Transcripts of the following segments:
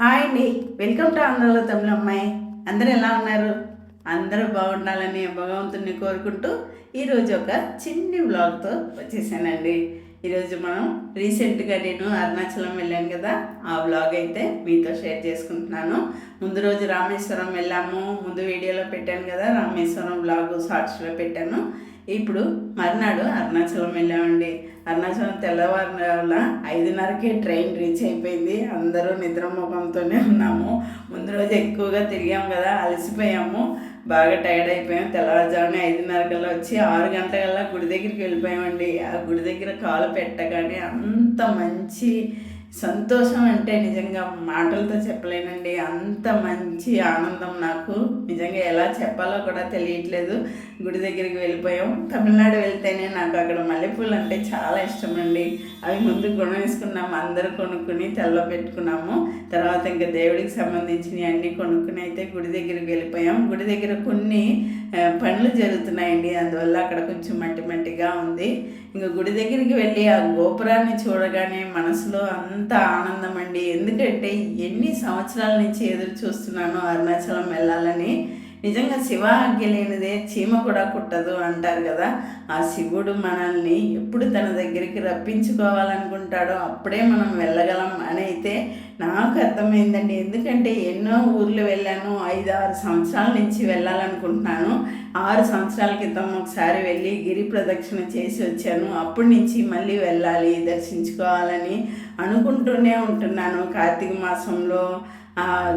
Hi అండి. Welcome to ఆంధ్రలో తమిళ అమ్మాయి. అందరూ ఎలా ఉన్నారు? అందరూ బాగుండాలని భగవంతుని కోరుకుంటూ ఈరోజు ఒక చిన్ని బ్లాగ్తో వచ్చేసానండి. ఈరోజు మనం రీసెంట్గా నేను అరుణాచలం వెళ్ళాను కదా. ఆ బ్లాగ్ అయితే మీతో షేర్ చేసుకుంటున్నాను. ముందు రోజు రామేశ్వరం వెళ్ళాము. ముందు వీడియోలో పెట్టాను కదా రామేశ్వరం బ్లాగ్ షార్ట్స్లో పెట్టాను. ఇప్పుడు మర్నాడు అరుణాచలం వెళ్ళామండి. అరుణాచలం తెల్లవారుల ఐదున్నరకే ట్రైన్ రీచ్ అయిపోయింది. అందరూ నిద్రముఖంతోనే ఉన్నాము. ముందు రోజు ఎక్కువగా తిరిగాము కదా అలసిపోయాము. బాగా టైర్డ్ అయిపోయాం. తెల్లవారుజామున ఐదున్నర కల్లా వచ్చి ఆరు గంటలకల్లా గుడి దగ్గరికి వెళ్ళిపోయామండి. ఆ గుడి దగ్గర కాలు పెట్టగానే అంత మంచి సంతోషం అంటే నిజంగా మాటలతో చెప్పలేనండి. అంత మంచి ఆనందం నాకు. నిజంగా ఎలా చెప్పాలో కూడా తెలియట్లేదు. గుడి దగ్గరికి వెళ్ళిపోయాం. తమిళనాడు వెళ్తేనే నాకు అక్కడ మల్లెపూలు అంటే చాలా ఇష్టం అండి అవి ముందు కొనేసుకున్నాము అందరూ కొనుక్కుని తెల్ల పెట్టుకున్నాము. తర్వాత ఇంకా దేవుడికి సంబంధించినవి అన్నీ కొనుక్కుని అయితే గుడి దగ్గరికి వెళ్ళిపోయాం. గుడి దగ్గర కొన్ని పనులు జరుగుతున్నాయండి. అందువల్ల అక్కడ కొంచెం మట్టి మట్టిగా ఉంది. ఇంకా గుడి దగ్గరికి వెళ్ళి ఆ గోపురాన్ని చూడగానే మనసులో అంత ఆనందం అండి ఎందుకంటే ఎన్ని సంవత్సరాల నుంచి ఎదురు చూస్తున్నాను అరుణాచలం వెళ్ళాలని. నిజంగా శివ ఆజ్ఞ లేనిదే చీమ కూడా కుట్టదు అంటారు కదా. ఆ శివుడు మనల్ని ఎప్పుడు తన దగ్గరికి రప్పించుకోవాలనుకుంటాడో అప్పుడే మనం వెళ్ళగలం అని అయితే నాకు అర్థమైందండి. ఎందుకంటే ఎన్నో ఊర్లు వెళ్ళాను ఐదు ఆరు సంవత్సరాల నుంచి వెళ్ళాలనుకుంటున్నాను. ఆరు సంవత్సరాల క్రితం ఒకసారి వెళ్ళి గిరి ప్రదక్షిణ చేసి వచ్చాను. అప్పటి నుంచి మళ్ళీ వెళ్ళాలి దర్శించుకోవాలని అనుకుంటూనే ఉంటున్నాను. కార్తీక మాసంలో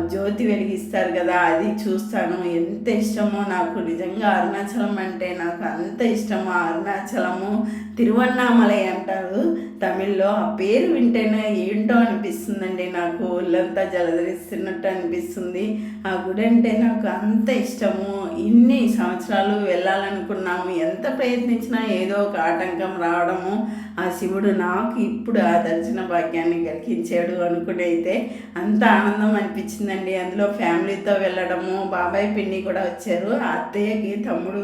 జ్యోతి వెలిగిస్తారు కదా అది చూస్తాను. ఎంత ఇష్టమో నాకు నిజంగా అరుణాచలం అంటే నాకు అంత ఇష్టము? అరుణాచలము తిరువన్నామలై అంటారు. తమిళ్ళో ఆ పేరు వింటేనే ఏంటో అనిపిస్తుందండి నాకు. ఒళ్ళంతా జలధరిస్తున్నట్టు అనిపిస్తుంది. ఆ గుడి అంటే నాకు అంత ఇష్టము. ఇన్ని సంవత్సరాలు వెళ్ళాలనుకున్నాము. ఎంత ప్రయత్నించినా ఏదో ఒక ఆటంకం రావడము ఆ శివుడు నాకు ఇప్పుడు ఆ దర్శన భాగ్యాన్ని కలిగించాడు అనుకుని అయితే అంత ఆనందం అనిపించిందండి. అందులో ఫ్యామిలీతో వెళ్ళడము బాబాయ్ పిన్ని కూడా వచ్చారు అత్తయ్యకి తమ్ముడు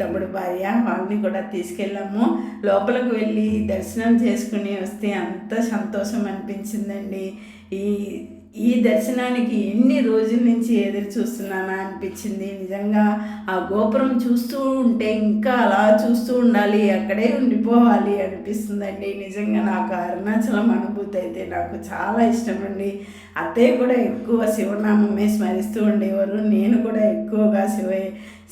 తమ్ముడు భార్య వాళ్ళని కూడా తీసుకెళ్ళాము. లోపలికి వెళ్ళి దర్శనం చేసుకుని వస్తే అంత సంతోషం అనిపించిందండి. ఈ ఈ దర్శనానికి ఎన్ని రోజుల నుంచి ఎదురు చూస్తున్నానా అనిపించింది. నిజంగా ఆ గోపురం చూస్తూ ఉంటే ఇంకా అలా చూస్తూ ఉండాలి అక్కడే ఉండిపోవాలి అనిపిస్తుందండి. నిజంగా నాకు అరుణాచలం అనుభూతి అయితే నాకు చాలా ఇష్టం అండి అత్తయ్య కూడా ఎక్కువ శివనామమే స్మరిస్తూ ఉండేవారు. నేను కూడా ఎక్కువగా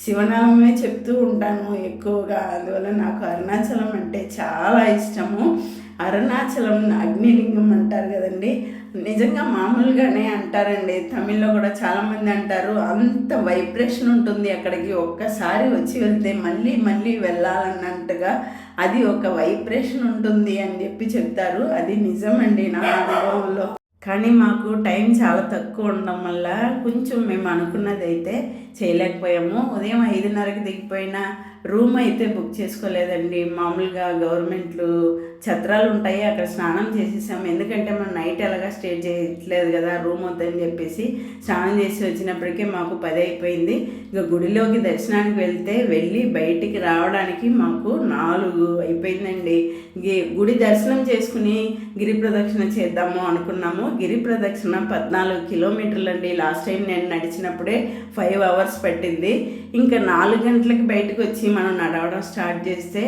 శివనామే శివనామమే చెప్తూ ఉంటాను ఎక్కువగా. అందువల్ల నాకు అరుణాచలం అంటే చాలా ఇష్టము. అరుణాచలం అగ్నిలింగం అంటారు కదండి. నిజంగా మామూలుగానే అంటారండి. తమిళ్ళో కూడా చాలామంది అంటారు. అంత వైబ్రేషన్ ఉంటుంది అక్కడికి. ఒక్కసారి వచ్చి వెళ్తే మళ్ళీ మళ్ళీ వెళ్ళాలన్నట్టుగా అది ఒక వైబ్రేషన్ ఉంటుంది అని చెప్పి చెప్తారు. అది నిజమండి. నా అనుభవం. కానీ మాకు టైం చాలా తక్కువ ఉండడం వల్ల కొంచెం మేము అనుకున్నది అయితే చేయలేకపోయాము. ఉదయం ఐదున్నరకి దిగిపోయిన రూమ్ అయితే బుక్ చేసుకోలేదండి. మామూలుగా గవర్నమెంట్లు ఛత్రాలు ఉంటాయి అక్కడ స్నానం చేసేసాం. ఎందుకంటే మనం నైట్ ఎలాగా స్టే చేయట్లేదు కదా రూమ్ వద్దని చెప్పేసి స్నానం చేసి వచ్చినప్పటికే మాకు పది అయిపోయింది. ఇక గుడిలోకి దర్శనానికి వెళ్తే వెళ్ళి బయటికి రావడానికి మాకు నాలుగు అయిపోయిందండి. గుడి దర్శనం చేసుకుని గిరి ప్రదక్షిణ చేద్దాము అనుకున్నాము. గిరి ప్రదక్షిణ పద్నాలుగు కిలోమీటర్లు అండి లాస్ట్ టైం నేను నడిచినప్పుడే ఫైవ్ అవర్స్ పట్టింది. ఇంకా నాలుగు గంటలకు బయటకు వచ్చి మనం నడవడం స్టార్ట్ చేస్తే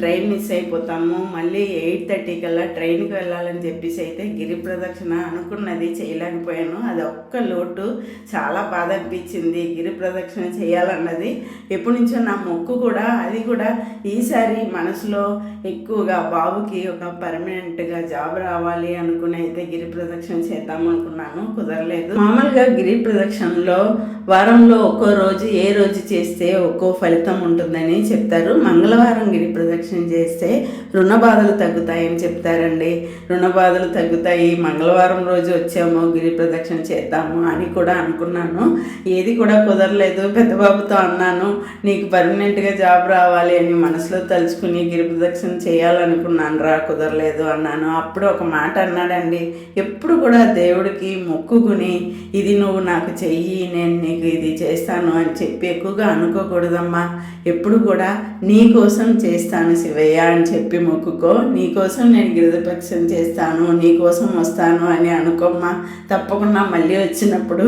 ట్రైన్ మిస్ అయిపోతాము. మళ్ళీ ఎయిట్ థర్టీ కల్లా ట్రైన్కి వెళ్ళాలని చెప్పేసి అయితే గిరి ప్రదక్షిణ అనుకున్నది చేయలేకపోయాను. అది ఒక్క లోటు చాలా బాధ అనిపించింది. గిరి ప్రదక్షిణ చేయాలన్నది ఎప్పటి నుంచో నా మొక్కు కూడా అది కూడా ఈసారి మనసులో ఎక్కువగా బాబుకి ఒక పర్మనెంట్గా జాబ్ రావాలి అనుకుని అయితే గిరి ప్రదక్షిణ చేద్దాం అనుకున్నాను. కుదరలేదు. మామూలుగా గిరి ప్రదక్షిణలో వారంలో ఒక్కో రోజు ఏ రోజు చేస్తే ఒక్కో ఫలితం ఉంటుందని చెప్తారు. మంగళవారం గిరి ప్రదక్షిణ చేస్తే రుణ బాధలు తగ్గుతాయని చెప్తారండి? రుణ బాధలు తగ్గుతాయి. మంగళవారం రోజు వచ్చాము గిరి ప్రదక్షిణ చేద్దాము అని కూడా అనుకున్నాను. ఏది కూడా కుదరలేదు. పెద్దబాబుతో అన్నాను నీకు పర్మనెంట్గా జాబ్ రావాలి అని మనసులో తలుచుకుని గిరి ప్రదక్షిణ చేయాలనుకున్నాను రా కుదరలేదు అన్నాను. అప్పుడు ఒక మాట అన్నాడండి ఎప్పుడు కూడా దేవుడికి మొక్కుకుని ఇది నువ్వు నాకు చెయ్యి నేను నీకు ఇది చేస్తాను అని చెప్పి ఎక్కువగా అనుకోకూడదమ్మా. ఎప్పుడు కూడా నీ కోసం చేస్తాను శివయ్య అని చెప్పి మొక్కుకో. నీకోసం నేను గిరిజపక్షం చేస్తాను నీకోసం వస్తాను అని అనుకోమ్మా. తప్పకుండా మళ్ళీ వచ్చినప్పుడు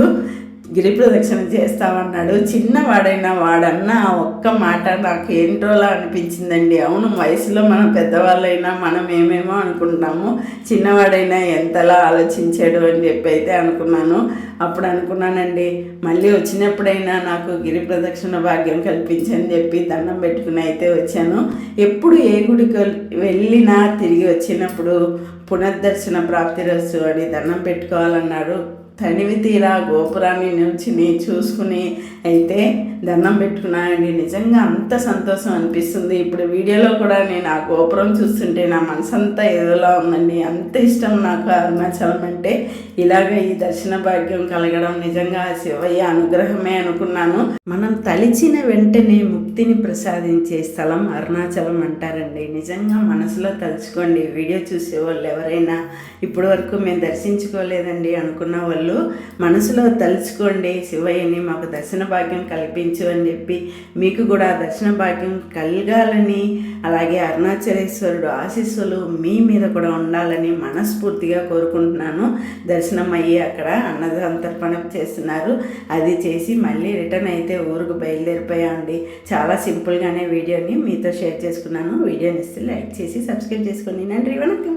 గిరి ప్రదక్షిణ చేస్తామన్నాడు చిన్నవాడైనా వాడన్న ఒక్క మాట నాకు ఏంటోలా అనిపించిందండి. అవును వయసులో మనం పెద్దవాళ్ళైనా మనం ఏమేమో అనుకుంటాము. చిన్నవాడైనా ఎంతలా ఆలోచించాడు అని చెప్పి అయితే అనుకున్నాను. అప్పుడు అనుకున్నానండి మళ్ళీ వచ్చినప్పుడైనా నాకు గిరి ప్రదక్షిణ భాగ్యం కల్పించని చెప్పి దండం పెట్టుకుని అయితే వచ్చాను. ఎప్పుడు ఏ గుడికి వెళ్ళినా తిరిగి వచ్చినప్పుడు పునర్దర్శన ప్రాప్తి రోజు అని దండం పెట్టుకోవాలన్నాడు. తనివి తీరా గోపురాన్ని నిల్చుని చూసుకుని అయితే దండం పెట్టుకున్నానండి నిజంగా అంత సంతోషం అనిపిస్తుంది. ఇప్పుడు వీడియోలో కూడా నేను ఆ గోపురం చూస్తుంటే నా మనసంతా ఏదోలా ఉందండి. అంత ఇష్టం నాకు అరుణాచలం అంటే. ఇలాగ ఈ దర్శన భాగ్యం కలగడం నిజంగా శివయ్య అనుగ్రహమే అనుకున్నాను. మనం తలిచిన వెంటనే ముక్తిని ప్రసాదించే స్థలం అరుణాచలం అంటారండి. నిజంగా మనసులో తలుచుకోండి. వీడియో చూసే వాళ్ళు ఎవరైనా ఇప్పటి వరకు మేము దర్శించుకోలేదండి అనుకున్న వాళ్ళు మనసులో తలుచుకోండి శివయ్యని మాకు దర్శన భాగ్యం కల్పించు అని చెప్పి మీకు కూడా దర్శన భాగ్యం కలగాలని అలాగే అరుణాచలేశ్వరుడు ఆశీస్సులు మీ మీద కూడా ఉండాలని మనస్ఫూర్తిగా కోరుకుంటున్నాను. దర్శనం అయ్యి అక్కడ అన్నదాంతర్పణం చేస్తున్నారు. అది చేసి మళ్ళీ రిటర్న్ అయితే ఊరుకు బయలుదేరిపోయామండి చాలా సింపుల్గానే వీడియోని మీతో షేర్ చేసుకున్నాను. వీడియోని ఇస్తే లైక్ చేసి సబ్స్క్రైబ్ చేసుకోండి. నன்றి వణకం